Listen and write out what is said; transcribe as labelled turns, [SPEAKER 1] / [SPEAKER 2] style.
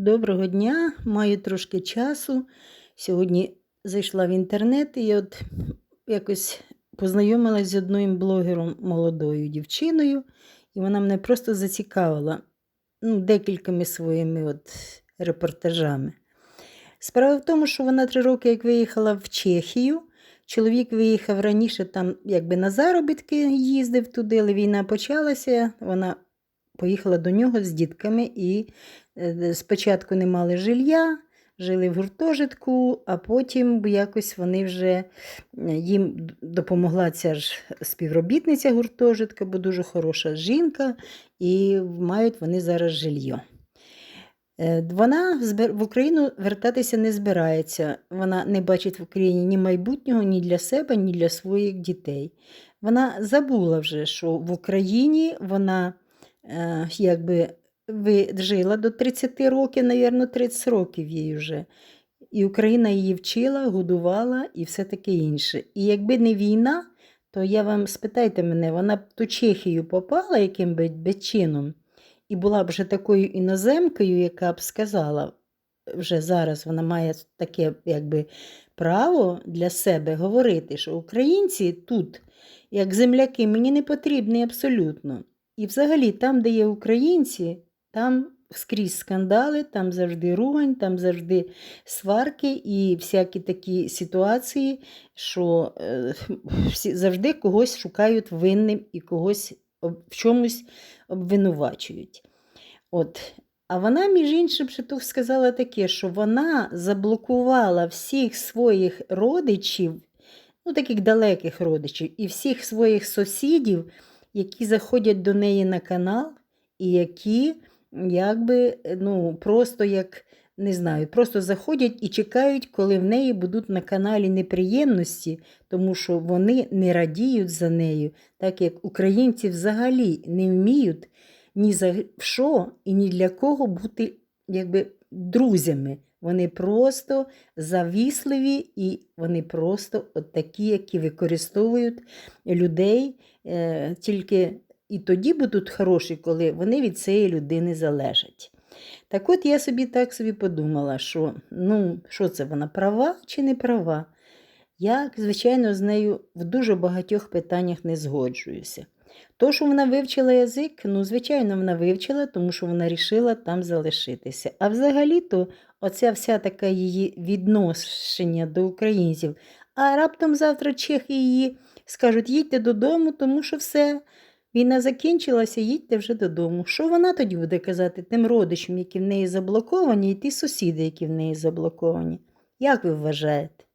[SPEAKER 1] Доброго дня, маю трошки часу. Сьогодні зайшла в інтернет і от якось познайомилася з одним блогером молодою дівчиною, і вона мене просто зацікавила ну, декількома своїми от репортажами. Справа в тому, що вона три роки як виїхала в Чехію. Чоловік виїхав раніше, там якби на заробітки їздив туди, але війна почалася. Вона поїхала до нього з дітками і е, спочатку не мали жилья, жили в гуртожитку, а потім якось вони вже е, їм допомогла ця ж співробітниця гуртожитка, бо дуже хороша жінка, і мають вони зараз жилье. Е, Вона в Україну вертатися не збирається. Вона не бачить в Україні ні майбутнього, ні для себе, ні для своїх дітей. Вона забула вже, що в Україні вона якби ви- жила до 30 років, навірно, 30 років їй вже. І Україна її вчила, годувала і все таке інше. І якби не війна, то я вам спитайте мене, вона б ту Чехію попала яким би чином, і була б вже такою іноземкою, яка б сказала, вже зараз вона має таке якби право для себе говорити, що українці тут, як земляки, мені не потрібні абсолютно. І взагалі, там, де є українці, там скрізь скандали, там завжди ругань, там завжди сварки і всякі такі ситуації, що е, всі завжди когось шукають винним і когось в чомусь обвинувачують. От. А вона, між іншим, ще тут сказала таке, що вона заблокувала всіх своїх родичів, ну таких далеких родичів, і всіх своїх сусідів, які заходять до неї на канал, і які якби ну, просто як не знаю, просто заходять і чекають, коли в неї будуть на каналі неприємності, тому що вони не радіють за нею, так як українці взагалі не вміють ні за що і ні для кого бути якби друзями. Вони просто завісливі і вони просто от такі, які використовують людей е, тільки і тоді будуть хороші, коли вони від цієї людини залежать. Так от я собі так собі подумала, що ну, що це вона права чи не права? Я, звичайно, з нею в дуже багатьох питаннях не згоджуюся. То, що вона вивчила язик, ну, звичайно, вона вивчила, тому що вона рішила там залишитися. А взагалі-то, оця вся така її відношення до українців, а раптом завтра чехи її скажуть, їдьте додому, тому що все, війна закінчилася, їдьте вже додому. Що вона тоді буде казати тим родичам, які в неї заблоковані, і ті сусіди, які в неї заблоковані? Як ви вважаєте?